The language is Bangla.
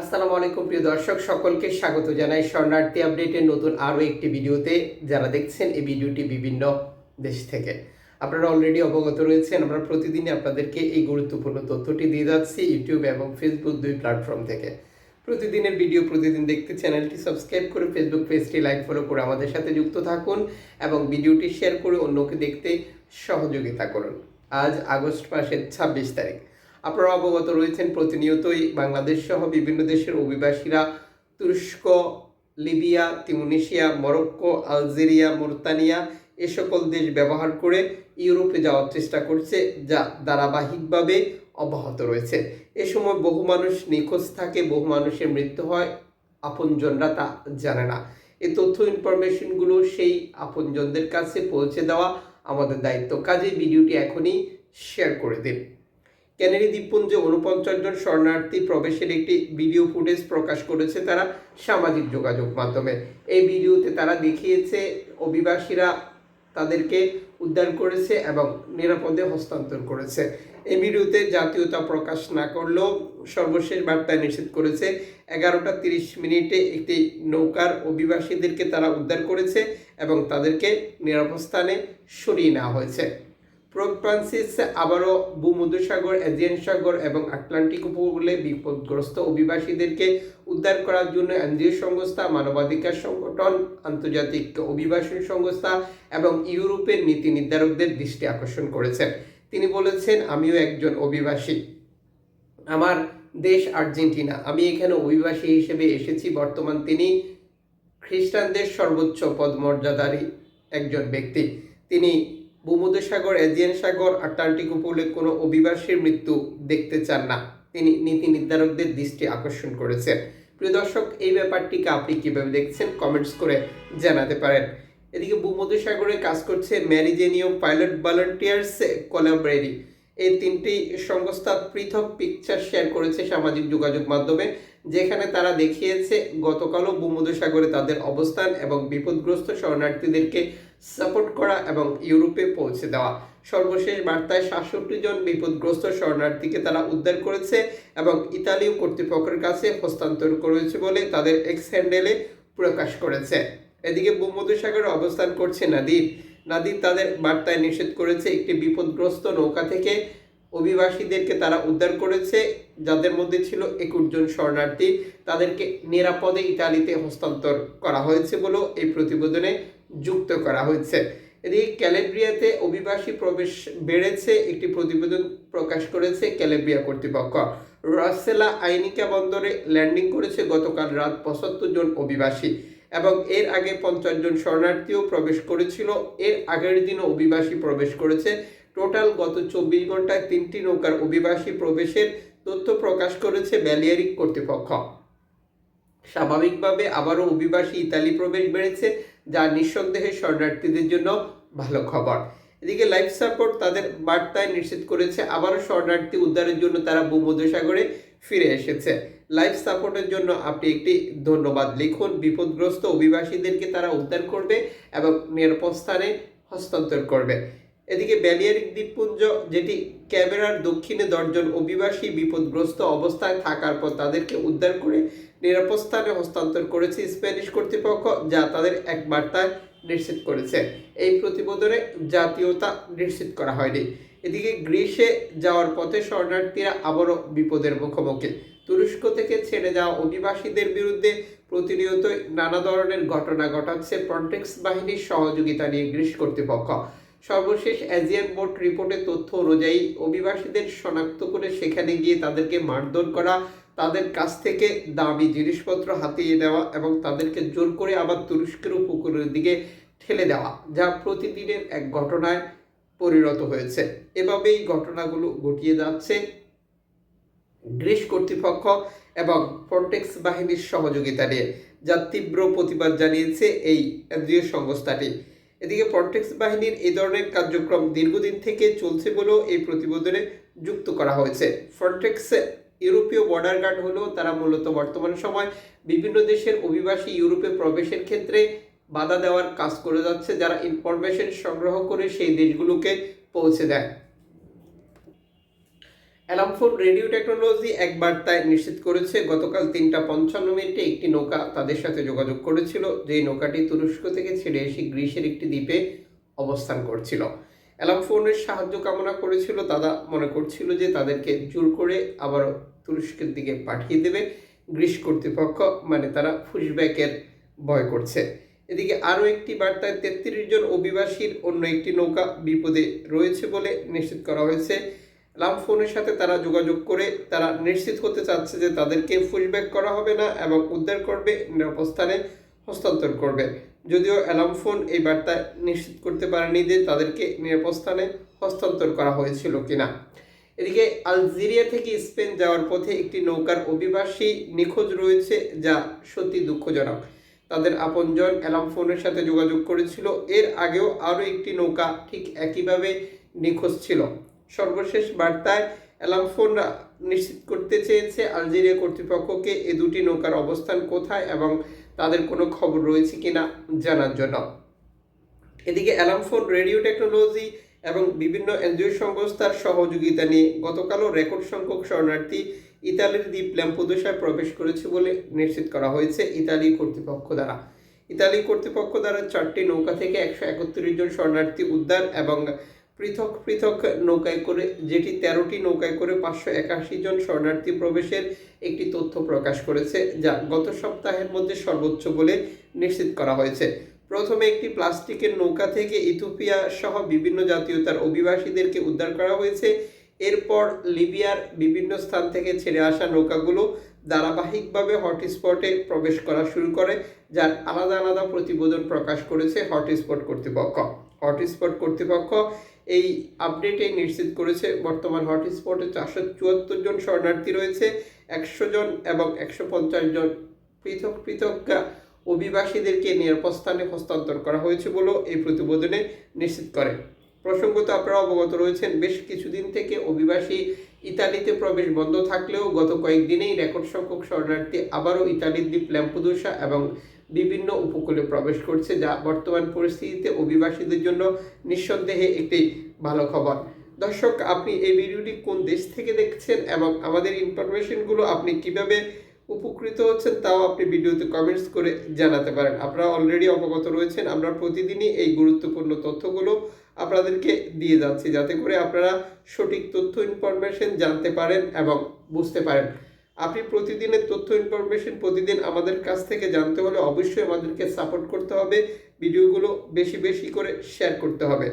আসসালামু আলাইকুম, প্রিয় দর্শক, সকলকে স্বাগত জানাই শরণার্থী আপডেটের নতুন আরও একটি ভিডিওতে। যারা দেখছেন এই ভিডিওটি বিভিন্ন দেশ থেকে, আপনারা অলরেডি অবগত রয়েছেন। আমরা প্রতিদিনই আপনাদেরকে এই গুরুত্বপূর্ণ তথ্যটি দিয়ে যাচ্ছি ইউটিউব এবং ফেসবুক দুই প্ল্যাটফর্ম থেকে। প্রতিদিনের ভিডিও প্রতিদিন দেখতে চ্যানেলটি সাবস্ক্রাইব করে ফেসবুক পেজটি লাইক ফলো করে আমাদের সাথে যুক্ত থাকুন এবং ভিডিওটি শেয়ার করে অন্যকে দেখতে সহযোগিতা করুন। আজ আগস্ট মাসের ছাব্বিশ তারিখ। আপনারা অবগত রয়েছেন, প্রতিনিয়তই বাংলাদেশ সহ বিভিন্ন দেশের অভিবাসীরা তুরস্ক, Libya Tunisia Morocco, Algeria, Mauritania এ সকল দেশ ব্যবহার করে ইউরোপে যাওয়ার চেষ্টা করছে, যা ধারাবাহিকভাবে অব্যাহত রয়েছে। এ সময় বহু মানুষ নিখোঁজ থাকে, বহু মানুষের মৃত্যু হয়, আপনজনরা তা জানে না। এই তথ্য ইনফরমেশনগুলো সেই আপনজনদের কাছে পৌঁছে দেওয়া আমাদের দায়িত্ব। কাজে ভিডিওটি এখনই শেয়ার করে দিন। ক্যানারি দ্বীপপুঞ্জে উনপঞ্চাশ জন শরণার্থী প্রবেশের একটি ভিডিও ফুটেজ প্রকাশ করেছে তারা সামাজিক যোগাযোগ মাধ্যমে। এই ভিডিওতে তারা দেখিয়েছে, অভিবাসীরা তাদেরকে উদ্ধার করেছে এবং নিরাপদে হস্তান্তর করেছে। এই ভিডিওতে জাতীয়তা প্রকাশ না করলেও সর্বশেষ বার্তায় নিষেধ করেছে, এগারোটা তিরিশ মিনিটে একটি নৌকার অভিবাসীদেরকে তারা উদ্ধার করেছে এবং তাদেরকে নিরাপদ স্থানে সরিয়ে নেওয়া হয়েছে। প্রোপ ফ্রান্সিস আবারও ভূমধ্যসাগর এজিয়ান সাগর এবং আটলান্টিক উপকূলে বিপদগ্রস্ত অভিবাসীদেরকে উদ্ধার করার জন্য এনজিও সংস্থা, মানবাধিকার সংগঠন, আন্তর্জাতিক অভিবাসন সংস্থা এবং ইউরোপের নীতি নির্ধারকদের দৃষ্টি আকর্ষণ করেছেন। তিনি বলেছেন, আমিও একজন অভিবাসী। আমার দেশ আর্জেন্টিনা। আমি এখানে অভিবাসী হিসেবে এসেছি। বর্তমান তিনি খ্রিস্টানদের সর্বোচ্চ পদমর্যাদারই একজন ব্যক্তি। তিনি ভূমধ্যসাগর, এজিয়ান সাগর, আটলান্টিক উপকূলে কোনো অভিবাসীর মৃত্যু দেখতে চান না। তিনি নীতি নির্ধারকদের দৃষ্টি আকর্ষণ করেছেন। প্রিয় দর্শক, এই ব্যাপারটিকে আপনি কীভাবে দেখছেন কমেন্টস করে জানাতে পারেন। এদিকে ভূমধ্যসাগরে কাজ করছে ম্যারিজেনিয়াম পাইলট ভলান্টিয়ার্স কোলাবরেরি এই তিনটি সংস্থা পৃথক পিকচার শেয়ার করেছে সামাজিক যোগাযোগ মাধ্যমে, যেখানে তারা দেখিয়েছে, গতকালও ভূমধ্যসাগরে তাদের অবস্থান এবং বিপদগ্রস্ত শরণার্থীদেরকে সাপোর্ট করা এবং ইউরোপে পৌঁছে দেওয়া। সর্বশেষ বার্তায় সাতষট্টি জন বিপদগ্রস্ত শরণার্থীকে তারা উদ্ধার করেছে এবং ইতালীয় কর্তৃপক্ষের কাছে হস্তান্তর করেছে বলে তাদের এক্স হ্যান্ডেলে প্রকাশ করেছে। এদিকে ভূমধ্যসাগরে অবস্থান করছে নাদির। নাদির তাদের বার্তায় নিষেধ করেছে, একটি বিপদগ্রস্ত নৌকা থেকে অভিবাসীদেরকে তারা উদ্ধার করেছে। যাদের মধ্যে ছিল একুশ জন শরণার্থী, তাদেরকে নিরাপদে ইতালিতে হস্তান্তর করা হয়েছে বলেও এই প্রতিবেদনে যুক্ত করা হয়েছে। এদিকে ক্যালেব্রিয়াতে অভিবাসী প্রবেশ বেড়েছে, একটি প্রতিবেদন প্রকাশ করেছে ক্যালেব্রিয়া কর্তৃপক্ষ। রাসেলা আইনিকা বন্দরে ল্যান্ডিং করেছে গতকাল রাত পঁচাত্তর জন অভিবাসী এবং এর আগে পঞ্চাশ জন শরণার্থীও প্রবেশ করেছিল। এর আগের দিনও অভিবাসী প্রবেশ করেছে। টোটাল গত চব্বিশ ঘন্টায় তিনটি নৌকার অভিবাসী প্রবেশের তথ্য প্রকাশ করেছে ব্যালিয়ারিক কর্তৃপক্ষ। স্বাভাবিকভাবে আবারও অভিবাসী ইতালি প্রবেশ বেড়েছে। যা নিঃসন্দেহে শরণার্থীদের জন্য ভালো খবর। এদিকে লাইফ সাপোর্ট তাদের বার্তায় নিশ্চিত করেছে, আবারও শরণার্থী উদ্ধারের জন্য তারা ভূমধ্যসাগরে ফিরে এসেছে। লাইফ সাপোর্টের জন্য আপনি একটি ধন্যবাদ লিখুন। বিপদগ্রস্ত অভিবাসীদেরকে তারা উদ্ধার করবে এবং নিরাপদ স্থানে হস্তান্তর করবে। এদিকে ব্যালিয়ারিক দ্বীপপুঞ্জ, যেটি ক্যামেরার দক্ষিণে দশজন অভিবাসী বিপদগ্রস্ত অবস্থায় থাকার পর তাদেরকে উদ্ধার করে নিরাপদ স্থানে হস্তান্তর করেছে স্প্যানিশ কর্তৃপক্ষ, যা তাদের এক বার্তায় নিশ্চিত করেছে। এই প্রতিবেদনে জাতীয়তা নিশ্চিত করা হয়নি। এদিকে গ্রিসে যাওয়ার পথে শরণার্থীরা আবারও বিপদের মুখোমুখি। তুরস্ক থেকে ছেড়ে যাওয়া অভিবাসীদের বিরুদ্ধে প্রতিনিয়ত নানা ধরনের ঘটনা ঘটাচ্ছে ফ্রন্টেক্স বাহিনীর সহযোগিতা নিয়ে গ্রিস কর্তৃপক্ষ। সর্বশেষ এজিয়ান বোর্ড রিপোর্টের তথ্য অনুযায়ী অভিবাসীদের শনাক্ত করে সেখানে গিয়ে তাদেরকে মারধর করা, তাদের কাছ থেকে দামি জিনিসপত্র হাতিয়ে দেওয়া এবং তাদেরকে জোর করে আবার তুরস্কের উপকূলের দিকে ঠেলে দেওয়া, যা প্রতিদিনের এক ঘটনায় পরিণত হয়েছে। এভাবেই ঘটনাগুলো ঘটিয়ে যাচ্ছে গ্রিস কর্তৃপক্ষ এবং ফ্রন্টেক্স বাহিনীর সহযোগিতা নিয়ে, যা তীব্র প্রতিবাদ জানিয়েছে এই এনজিও সংস্থাটি। এদিকে ফ্রন্টেক্স বাহিনীর এই ধরনের কার্যক্রম দীর্ঘদিন থেকে চলছে বলেও এই প্রতিবেদনে যুক্ত করা হয়েছে। ফ্রন্টেক্স ইউরোপীয় বর্ডার গার্ড হলেও তারা মূলত বর্তমান সময় বিভিন্ন দেশের অভিবাসী ইউরোপে প্রবেশের ক্ষেত্রে বাধা দেওয়ার কাজ করে যাচ্ছে, যারা ইনফরমেশন সংগ্রহ করে সেই দেশগুলোকে পৌঁছে দেয়। অ্যালামফোন রেডিও টেকনোলজি এক বার্তায় নিশ্চিত করেছে, গতকাল তিনটা পঞ্চান্ন মিনিটে একটি নৌকা তাদের সাথে যোগাযোগ করেছিল, যেই নৌকাটি তুরস্ক থেকে ছেড়ে এসে গ্রিসের একটি দ্বীপে অবস্থান করছিল। অ্যালামফোনের সাহায্য কামনা করেছিল তারা মনে করছিল যে তাদেরকে জোর করে আবারও তুরস্কের দিকে পাঠিয়ে দেবে। গ্রিস কর্তৃপক্ষ মানে তারা ফুসব্যাকের ভয় করছে। এদিকে আরও একটি বার্তায় তেত্রিশ জন অভিবাসীর অন্য একটি নৌকা বিপদে রয়েছে বলে নিশ্চিত করা হয়েছে। লাম ফোনের সাথে তারা যোগাযোগ করে তারা নিশ্চিত হতে চাচ্ছে যে তাদেরকে ফুসব্যাক করা হবে না এবং উদ্ধার করবে নিরাপদ স্থানে হস্তান্তর করবে। যদিও অ্যালাম ফোন এই বার্তা নিশ্চিত করতে পারেনি যে তাদেরকে নিরাপস্থানে হস্তান্তর করা হয়েছিল কিনা। এদিকে আলজেরিয়া থেকে স্পেন যাওয়ার পথে একটি নৌকার অভিবাসী নিখোঁজ রয়েছে, যা সত্যি দুঃখজনক। তাদের আপনজন অ্যালাম ফোনের সাথে যোগাযোগ করেছিল। এর আগেও আরও একটি নৌকা ঠিক একইভাবে নিখোঁজ ছিল। সর্বশেষ বার্তায় অ্যালাম ফোন নিশ্চিত করতে চেয়েছে আলজেরিয়া কর্তৃপক্ষকে এ দুটি নৌকার অবস্থান কোথায় এবং তাদের কোনো খবর রয়েছে কিনা জানার জন্য। এদিকে অ্যালাম ফোন, রেডিও টেকনোলজি এবং বিভিন্ন এনজিও সংস্থার সহযোগিতা নিয়ে গতকালও রেকর্ড সংখ্যক শরণার্থী ইতালির দ্বীপ ল্যাম্পোদোসায় প্রবেশ করেছে বলে নিশ্চিত করা হয়েছে ইতালি কর্তৃপক্ষ দ্বারা। ইতালি কর্তৃপক্ষ দ্বারা চারটি নৌকা থেকে একশো একত্রিশ জন শরণার্থী উদ্ধার এবং পৃথক পৃথক নৌকায় করে, যেটি তেরোটি নৌকায় করে পাঁচশো একাশি জন শরণার্থী প্রবেশের একটি তথ্য প্রকাশ করেছে, যা গত সপ্তাহের মধ্যে সর্বোচ্চ বলে নিশ্চিত করা হয়েছে। প্রথমে একটি প্লাস্টিকের নৌকা থেকে ইথোপিয়া সহ বিভিন্ন জাতীয়তার অভিবাসীদেরকে উদ্ধার করা হয়েছে। এরপর লিবিয়ার বিভিন্ন স্থান থেকে ছেড়ে আসা নৌকাগুলো ধারাবাহিকভাবে হটস্পটে প্রবেশ করা শুরু করে, যার আলাদা আলাদা প্রতিবেদন প্রকাশ করেছে হটস্পট কর্তৃপক্ষ। হটস্পট কর্তৃপক্ষ এই আপডেটে নিশ্চিত করেছে বর্তমান হটস্পটে চারশো চুয়াত্তর জন শরণার্থী রয়েছে, একশো জন এবং একশো পঞ্চাশ জন পৃথক পৃথক অভিবাসীদেরকে নিরাপদ স্থানে হস্তান্তর করা হয়েছে বলেও এই প্রতিবেদনে নিশ্চিত করে। প্রসঙ্গত আপনারা অবগত রয়েছেন, বেশ কিছুদিন থেকে অভিবাসী ইতালিতে প্রবেশ বন্ধ থাকলেও গত কয়েকদিনেই রেকর্ড সংখ্যক শরণার্থী আবারও ইতালির দ্বীপ ল্যাম্পুদোসা এবং বিভিন্ন উপকূলে প্রবেশ করছে, যা বর্তমান পরিস্থিতিতে অভিবাসীদের জন্য নিঃসন্দেহে একটি ভালো খবর। দর্শক, আপনি এই ভিডিওটি কোন দেশ থেকে দেখছেন এবং আমাদের ইনফরমেশনগুলো আপনি কীভাবে উপকৃত হচ্ছেন তাও আপনি ভিডিওতে কমেন্টস করে জানাতে পারেন। আপনারা অলরেডি অবগত রয়েছেন, আমরা প্রতিদিনই এই গুরুত্বপূর্ণ তথ্যগুলো আপনাদেরকে দিয়ে যাচ্ছি, যাতে করে আপনারা সঠিক তথ্য ইনফরমেশন জানতে পারেন এবং বুঝতে পারেন। আপনি প্রতিদিনের তথ্য ইনফরমেশন প্রতিদিন আমাদের কাছ থেকে জানতে হলে অবশ্যই আমাদেরকে সাপোর্ট করতে হবে, ভিডিওগুলো বেশি বেশি করে শেয়ার করতে হবে।